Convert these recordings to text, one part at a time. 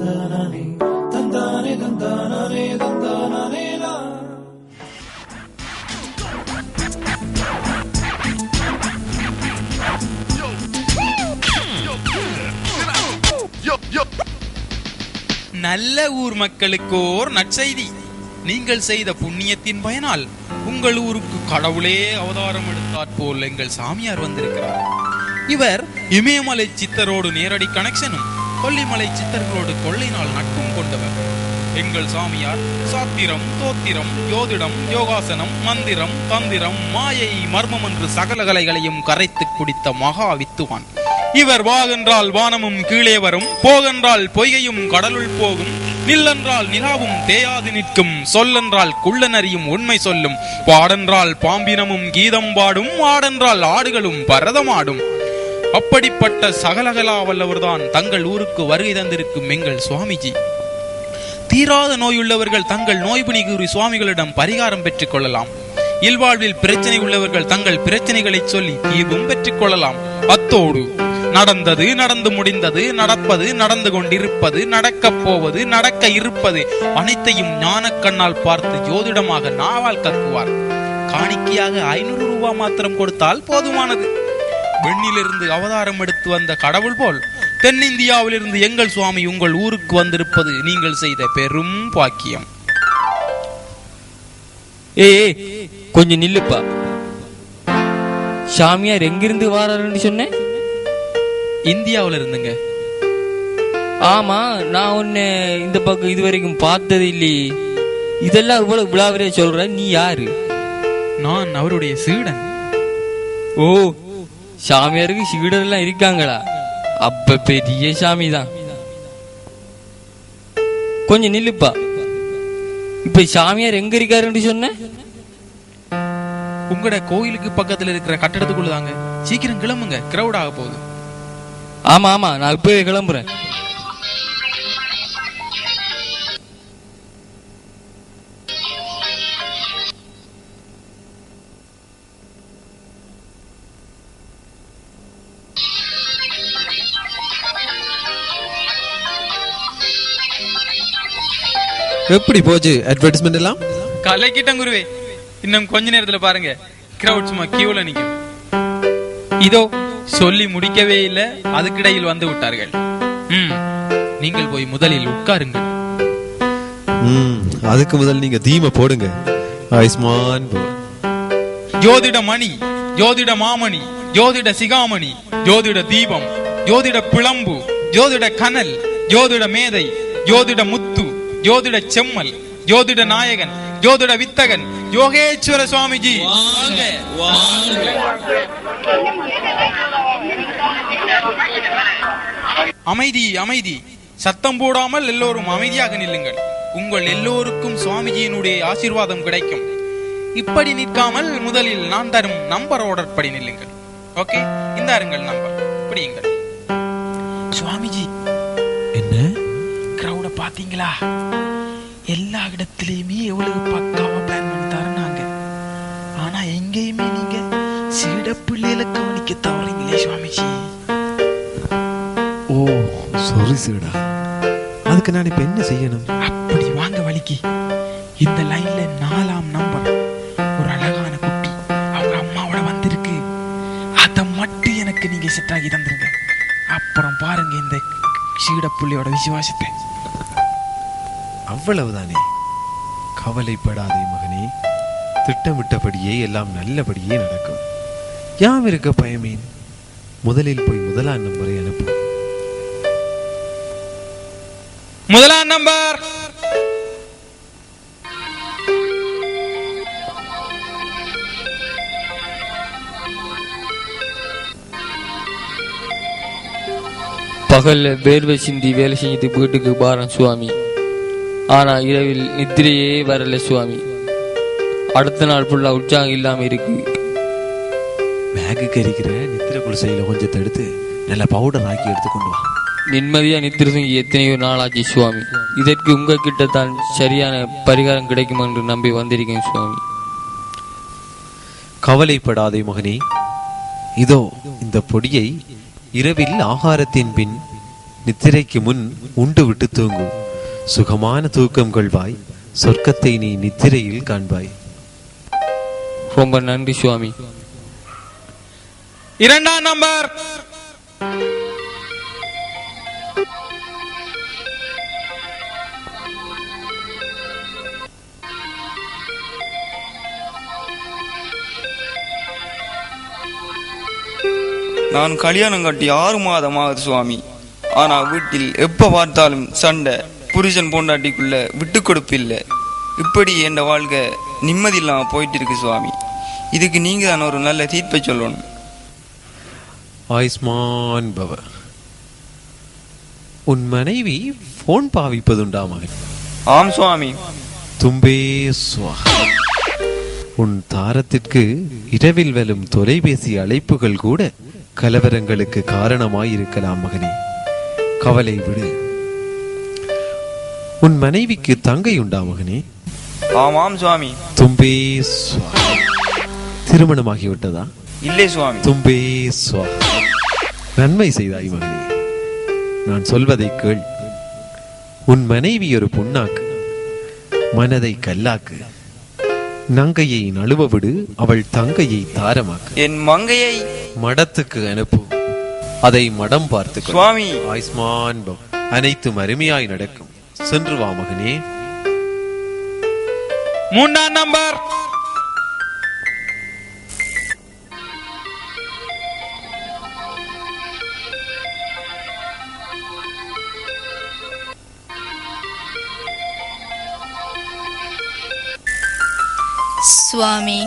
தந்தானே தந்தானே தந்தானே தந்தானே நல்ல ஊர் மக்களுக்கு ஓர் நற்செய்தி. நீங்கள் செய்த புண்ணியத்தின் பயனால் உங்கள் ஊருக்கு கடவுளே அவதாரம் எடுத்தாற் போல் எங்கள் சாமியார் வந்திருக்கிறார். இவர் இமயமலை சித்தரோடு நேரடி கனெக்ஷனும் கொல்லிமலை சித்தர்களோடு கொள்ளை நட்பும் கொண்டவர். எங்கள் சாமியார் சாத்திரம் தோத்திரம் யோதிடம் யோகாசனம் மந்திரம் தந்திரம் மாயை மர்மம் என்று சகல கலைகளையும் கரைத்து குடித்த மகா வித்துவான். இவர் வாகென்றால் வானமும் கீழே வரும் போகென்றால் பொய்கையும் கடலுள் போகும் நில்லென்றால் நிலாவும் தேயாது நிற்கும் சொல்லென்றால் குள்ளனறியும் உண்மை சொல்லும் பாடென்றால் பாம்பினமும் கீதம் பாடும் ஆடென்றால் ஆடுகளும் பரதமாடும். அப்படிப்பட்ட சகலகலா வல்லவர்தான் தங்கள் ஊருக்கு வருகை தந்திருக்கும் எங்கள் சுவாமிஜி. தீராத நோயுள்ளவர்கள் தங்கள் நோய்பிணி கூறி சுவாமிகளிடம் பரிகாரம் பெற்றுக் கொள்ளலாம். இல்வாழ்வில் பிரச்சனை உள்ளவர்கள் தங்கள் பிரச்சனைகளை சொல்லி தீர்வும் பெற்றுக் கொள்ளலாம். அத்தோடு நடந்தது நடந்து முடிந்தது நடப்பது நடந்து கொண்டிருப்பது நடக்கப் போவது நடக்க இருப்பது அனைத்தையும் ஞானக்கண்ணால் பார்த்து ஜோதிடமாக நாவால் கக்குவார் காணிக்கையாக ஐநூறு ரூபாய் மாத்திரம் கொடுத்தால் போதுமானது. வெண்ணிலிருந்து அவதாரம் எடுத்து வந்த கடவுள் போல் தென்னிந்தியாவிலிருந்து எங்கள் சுவாமி உங்கள் ஊருக்கு வந்திருப்பது நீங்கள் செய்த பெரும் பாக்கியம். ஏய் ஏய், கொஞ்சம் நில்லுப்பா. சாமியார் எங்கிருந்து வாராருன்னு சொன்னேன் இந்தியாவுல இருந்துங்க ஆமா நான் உன்னை இந்த பக்கம் இது வரைக்கும் பார்த்தது இல்லையே. இதெல்லாம் இவ்வளவு விழாவறியா சொல்ற நீ யாரு? நான் அவருடைய சீடன். ஓ சாமியாருக்கு சீடர்லாம் இருக்காங்களா? அப்ப பெரிய சாமி தான் கொஞ்சம் நில்லுப்பா. இப்ப சாமியார் எங்க இருக்காருன்னு சொன்ன? உங்களோட கோயிலுக்கு பக்கத்துல இருக்கிற கட்டடத்துக்குள்ள தாங்க சீக்கிரம் கிளம்புங்க. கிரௌட் ஆக போகுது. ஆமா ஆமா நான் இப்பவே கிளம்புறேன். எப்படி போச்சு? அட்வர்டைஸ்மெண்ட் எல்லாம்? கலைக்கிட்டம் குருவே இன்னும் கொஞ்ச நேரத்துல பாருங்க. கிரௌட் சும்மா கியூல நிக்கும். இதோ சொல்லி முடிக்கவே இல்ல அதுக்கிடையில் வந்து விட்டார்கள். ம் நீங்கள் போய் முதலில் உட்காருங்கள். ம் அதுக்கு முதல் நீங்க தீமை போடுங்க. ஆயுஷ்மான். ஜோதிட மணி ஜோதிட மாமணி ஜோதிட சிகாமணி ஜோதிட தீபம் ஜோதிட பிளம்பு ஜோதிட கனல் ஜோதிட மேதை ஜோதிட முத்து ஜோதிட செம்மல் ஜோதிட நாயகன் ஜோதிட வித்தகன் யோகேஸ்வர சுவாமிஜி. அமைதி அமைதி. சத்தம் போடாமல் எல்லோரும் அமைதியாக நில்லுங்கள். உங்கள் எல்லோருக்கும் சுவாமிஜியினுடைய ஆசீர்வாதம் கிடைக்கும். இப்படி நிற்காமல் முதலில் நான் தரும் நம்பர் ஆர்டர் படி நில்லுங்கள். ஓகே இந்தாருங்கள் நம்பர். பிடியுங்கள். சுவாமிஜி கிரௌட பாத்தீங்களா? எல்லா இடத்துலயுமே எவ்வளவு பக்காவா பிளான் பண்ணி தரணாங்க ஆனா எங்கேயுமே நீங்க சீட பிள்ளைகளை கவனிக்க தவறீங்களே சுவாமிஜி. ஓ சாரி சீடா அதுக்கு நான் இப்ப என்ன செய்யணும்? அப்படி வாங்க வலிக்கு இந்த லைன்ல நாலாம் நம்பர். ஒரு அழகான குட்டி. அவங்க அம்மாவோட வந்திருக்கு. அத மட்டும் எனக்கு நீங்க செட் ஆகி தந்துருங்க. அப்புறம் பாருங்க இந்த சீடப்புள்ளியோட விசுவாசத்தை. அவ்வளவுதானே? கவலைப்படாதே மகனே. திட்டமிட்டபடியே எல்லாம் நல்லபடியே நடக்கும். யாம் இருக்க பயமேன்? முதலில் போய் முதலாம் நம்பரை அனுப்பு முதலாம் நம்பர்! பகல்ல வேர்வை சிந்தி வேலை செஞ்சுட்டு வீட்டுக்கு பாரன் சுவாமி. ஆனா இரவில் நித்திரையே வரல சுவாமி. அடுத்த நாள் ஃபுல்லா உற்சாகம் இல்லாம இருக்கு. பேக்கு கறிக்கிற நித்திர குலசையில கொஞ்சம் தடுத்து நல்ல பவுடர் ஆக்கி எடுத்துக்கொண்டு வா. நிம்மதியா நித்திரை தூங்கி எத்தனையோ நாளாச்சு சுவாமி. இதற்கு உங்ககிட்ட தான் சரியான பரிகாரம் கிடைக்கும் என்று நம்பி வந்திருக்கேன் சுவாமி. கவலைப்படாதே மகனே. இதோ இந்த பொடியை இரவில் ஆகாரத்தின் பின் நித்திரைக்கு முன் உண்டு விட்டு தூங்கு சுகமான தூக்கம் கொள்வாய் சொர்க்கத்தை நீ நித்திரையில் காண்பாய். ரொம்ப நன்றி சுவாமி. இரண்டாம் நம்பர். நான் கல்யாணம் கட்டி ஆறு மாதம் ஆகுது சுவாமி. ஆனா வீட்டில் எப்ப பார்த்தாலும் சண்டை. புருஷன் பொண்டாட்டிக்குள்ள விட்டு கொடுப்பு இல்லை. இப்படி என் வாழ்க்கை நிம்மதி இல்லாம போயிட்டு இருக்கு சுவாமி. இதுக்கு நீங்க தான் ஒரு நல்ல தீர்ப்பை சொல்லணும். ஆயுஸ்மான் பவ. உன் மனைவி போன் பாவிப்பதுண்டா மகன்? ஆம் சுவாமி. தும்பே சுவாஹா. உன் தாரத்திற்கு இரவில் வரும் தொலைபேசி அழைப்புகள் கூட கலவரங்களுக்கு காரணமாயிருக்கலாம் மகனே. கவலை விடு. உன் மனைவிக்கு தங்கை உண்டா மகனே? ஆமாம் சுவாமி. தும்பே சுவாஹா திருமணமாகிவிட்டதா? இல்லை சுவாமி. தும்பே சுவாஹா நன்மை செய்தாய் மகனே. நான் சொல்வதை கேள். உன் மனைவி ஒரு புண்ணாக்கு. மனதை கல்லாக்கு. நங்கையை நழுவ விடு. அவள் தங்கையை தாரமாக்கு. என் மங்கையை மடத்துக்கு அனுப்பு. அதை மடம் பார்த்து சுவாமி. ஆயுஸ்மான் பவ். அனைத்தும் அருமையாய் நடக்கும். சென்று வா மகனே. மூன்றாம் நம்பர். சுவாமி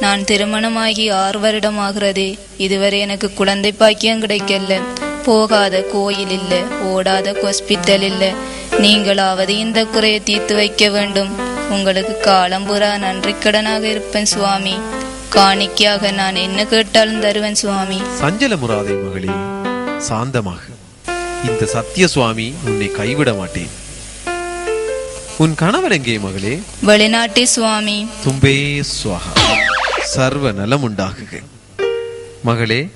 நான் திருமணமாகி ஆறு வருடம் ஆகிறது. இதுவரை எனக்கு குழந்தை பாக்கியம் கிடைக்கல போகாத கோயில் இல்ல ஓடாத ஹாஸ்பிட்டல் இல்ல நீங்களாவது இந்த குறையை தீர்த்து வைக்க வேண்டும். உங்களுக்கு காலம்புறா நன்றிக்கடனாக இருப்பேன் சுவாமி. காணிக்கையாக நான் என்ன கேட்டாலும் தருவேன் சுவாமி. சஞ்சலமுறாதே மகளே சாந்தமாக. இந்த சத்திய சுவாமி உன்னை கைவிட மாட்டேன். உன் கணவர் எங்கே மகளே? வெளிநாட்டு சுவாமி. தும்பே சுவாகா. சர்வ நலம் உண்டாகுக மகளே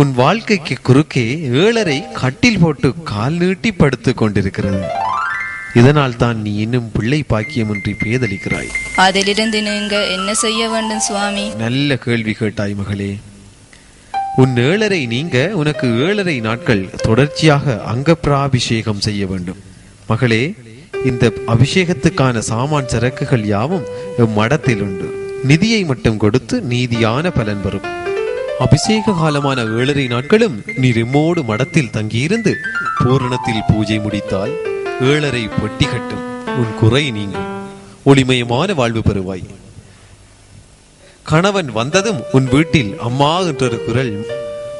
உன் வாழ்க்கைக்கு குறுக்கே ஏழரை கட்டில் போட்டு கால் நீட்டி படுத்துக் கொண்டிருக்கிறது. இதனால் தான் நீ இன்னும் பிள்ளை பாக்கியமின்றி பேதலிக்கிறாய் அதிலிருந்து நீங்க என்ன செய்ய வேண்டும் சுவாமி? நல்ல கேள்வி கேட்டாய் மகளே. உன் ஏழரை நீங்க உனக்கு ஏழரை நாட்கள் தொடர்ச்சியாக அங்கப்பிராபிஷேகம் செய்ய வேண்டும். மகளே இந்த அபிஷேகத்துக்கான சாமான் சரக்குகள் யாவும் மடத்தில் உண்டு. நிதியை மட்டும் கொடுத்து நீதியான பலன் வரும். அபிஷேக காலமான ஏழரை நாட்களும் நீ ரெம்மோடு மடத்தில் தங்கியிருந்து பூரணத்தில் பூஜை முடித்தால் ஏழரை பொட்டி கட்டும். உன் குறை நீங்கும். ஒளிமயமான வாழ்வு பெறுவாய். கணவன் வந்ததும் உன் வீட்டில் அம்மா என்றொரு குரல்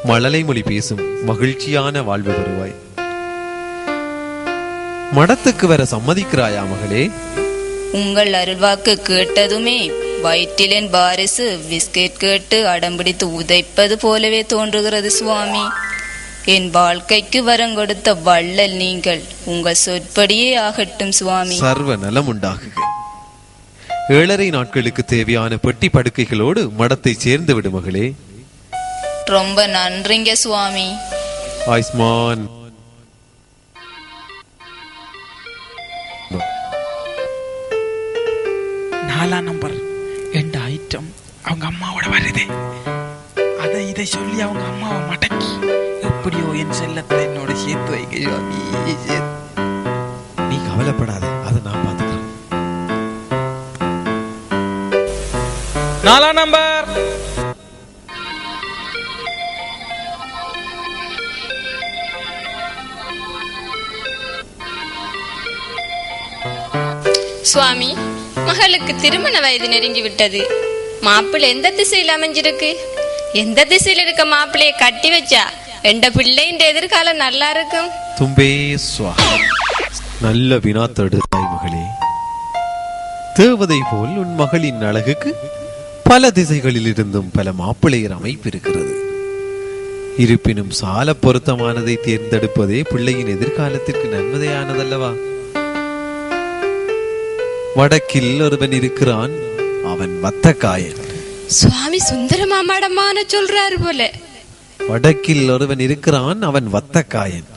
மழலை மொழி பேசும் மகிழ்ச்சியான வாழ்வு பெறுவாய். மடத்துக்கு வர சம்மதிக்கிறாயா மகளே? உங்கள் அருள்வாக்கு கேட்டதுமே வயிற்றிலேன் பாரிசு பிஸ்கெட் கேட்டு அடம்பிடித்து உதைப்பது போலவே தோன்றுகிறது சுவாமி. என் வாழ்க்கைக்கு வரம் கொடுத்த வள்ளல் நீங்கள் உங்கள் சொற்படியே ஆகட்டும் சுவாமி. சர்வ நலம் உண்டாகுக. ஏழரை நாட்களுக்கு தேவையான பெட்டி படுக்கைகளோடு மடத்தை சேர்ந்து விடு மகளே. ரொம்ப நன்றிங்க சுவாமி. ஆயுஸ்மான் நாலாம் நம்பர். அவங்க அம்மாவோட வருது. அதை இதை சொல்லி அவங்க அம்மாவை மடக்கி எப்படியோ என் செல்லத்தை என்னோட சேர்த்து வைக்க சுவாமி. நீ கவலைப்படாத அதை நான் பார்த்துக்கிறேன். நாலாம் நம்பர். சுவாமி மகளுக்கு திருமண வயது நெருங்கி விட்டது மாப்பிள்ளை எந்த திசையில் அமைஞ்சிருக்கு? எந்த திசையில் இருக்க மாப்பிள்ளைய கட்டி வச்சா? எந்த பிள்ளைன்ற எதிர்காலம் நல்லா இருக்கும்? தும்பே நல்ல வினா தடுத்தாய் மகளே தேவதை போல் உன் மகளின் அழகுக்கு பல திசைகளில் இருந்தும் பல மாப்பிள்ளையர் அமைப்பு இருக்கிறது. இருப்பினும் சால பொருத்தமானதை தேர்ந்தெடுப்பதே பிள்ளையின் எதிர்காலத்திற்கு நன்மதையானதல்லவா வடக்கில் ஒருவன் இருக்கிறான். அவன் வத்தக்காயன் சுவாமி சுந்தர மாமாடமான சொல்றாரு போல. வடக்கில் ஒருவன் இருக்கிறான் அவன் வத்தக்காயன்.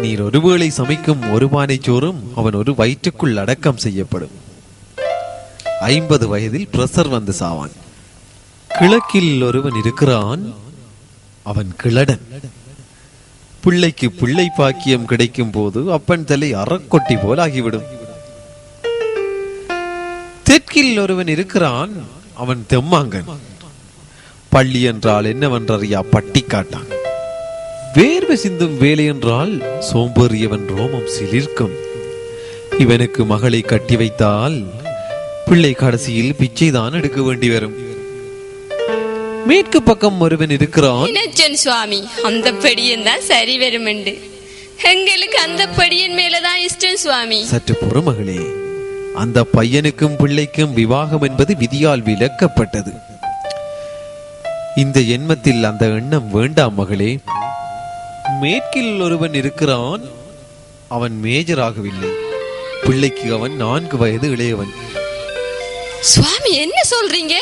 நீர் ஒருவேளை சமைக்கும் ஒரு பானை சோறும் அவன் ஒரு வயிற்றுக்குள் அடக்கம் செய்யப்படும். ஐம்பது வயதில் பிரசர் வந்து சாவான். கிழக்கில் ஒருவன் இருக்கிறான் அவன் கிழடன். பிள்ளைக்கு பிள்ளை பாக்கியம் கிடைக்கும் போது அப்பன் தலை அறக்கொட்டி போல் ஆகிவிடும் தெற்கில் ஒருவன் இருக்கிறான் அவன் தெம்மாங்கன். பள்ளி என்றால் என்னவென்றறியா பட்டி காட்டான் வேர்வை சிந்தும் வேலை என்றால் சோம்பேறியவன் ரோமம் சிலிர்க்கும். இவனுக்கு மகளை கட்டி வைத்தால் பிள்ளை கடைசியில் பிச்சைதான் எடுக்க வேண்டி வரும். மேற்கு பக்கம் ஒருவன் இருக்கிறான். சுவாமி அந்த படியன் தான் சரி வருமெண்டு. எங்களுக்கு அந்த படியன் மேலதான் இஷ்டம் சுவாமி. சற்று பொறுமகளே அந்த பையனுக்கும் பிள்ளைக்கும் விவாகம் என்பது விதியால் விலக்கப்பட்டது. இந்த எண்மத்தில் அந்த எண்ணம் வேண்டாம் மகளே. மேற்கில் ஒருவன் இருக்கிறான் அவன் மேஜராகவில்லை. பிள்ளைக்கு அவன் நான்கு வயது இளையவன். சுவாமி என்ன சொல்றீங்க?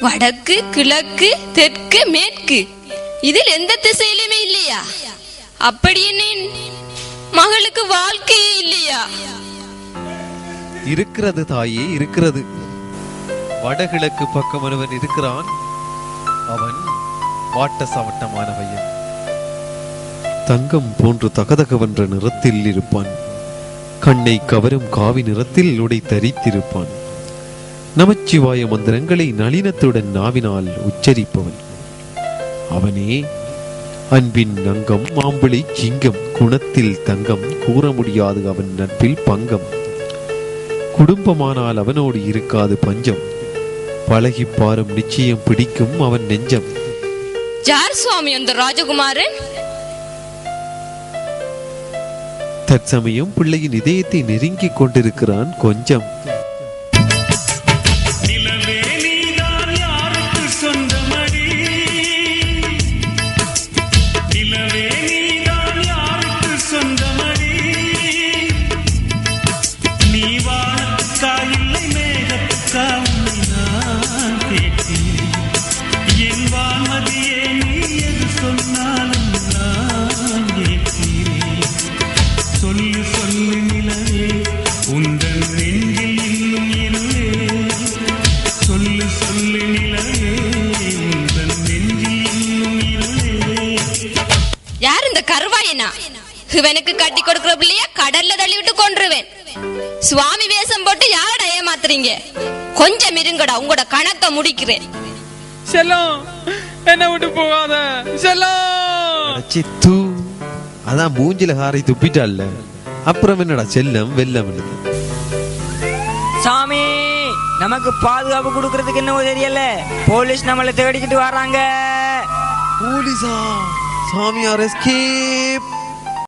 வடக்கு கிழக்கு தெற்கு மேற்கு. இதில் எந்த திசையிலுமே இல்லையா? அப்படி என்ன மகளுக்கு வாழ்க்கையே இல்லையா? இருக்கிறது தாயே இருக்கிறது. வடகிழக்கு பக்கம் ஒருவன் இருக்கிறான். அவன் வாட்ட சவட்டமான பையன் தங்கம் போன்று தகதகவென்ற நிறத்தில் இருப்பான். கண்ணை கவரும் காவி நிறத்தில் உடை தரித்திருப்பான் நமச்சிவாய மந்திரங்களை நளினத்துடன் நாவினால் உச்சரிப்பவன். அவனே அன்பின் நங்கம் மாம்பிளை சிங்கம் குணத்தில் தங்கம் கூற முடியாது அவன் நட்பில் பங்கம். குடும்பமானால் அவனோடு இருக்காது பஞ்சம். பழகி பாரும் நிச்சயம் பிடிக்கும் அவன் நெஞ்சம். யார் சுவாமி அந்த ராஜகுமாரன்? தற்சமயம் பிள்ளையின் இதயத்தை நெருங்கிக் கொண்டிருக்கிறான் கொஞ்சம். கொடுக்கிற பிள்ளைய கடல்ல தள்ளி விட்டு கொன்றுவேன். சுவாமி வேஷம் போட்டு யாரடா ஏமாத்துறீங்க? கொஞ்சம் இருங்கடா உங்களோட கணக்க முடிக்கிறேன். செல்லம் என்ன விட்டு போகாத. செல்லம்! அடச்சி, தூ. அதான் மூஞ்சில ஹாரை துப்பிட்டால்ல அப்புறம் என்னடா செல்லம் வெல்லம் சாமி நமக்கு பாதுகாப்பு கொடுக்கறதுக்கு என்னவோ தெரியல போலீஸ் நம்மளை தேடிக்கிட்டு வராங்க. போலீஸா? சாமியார் எஸ்கேப்.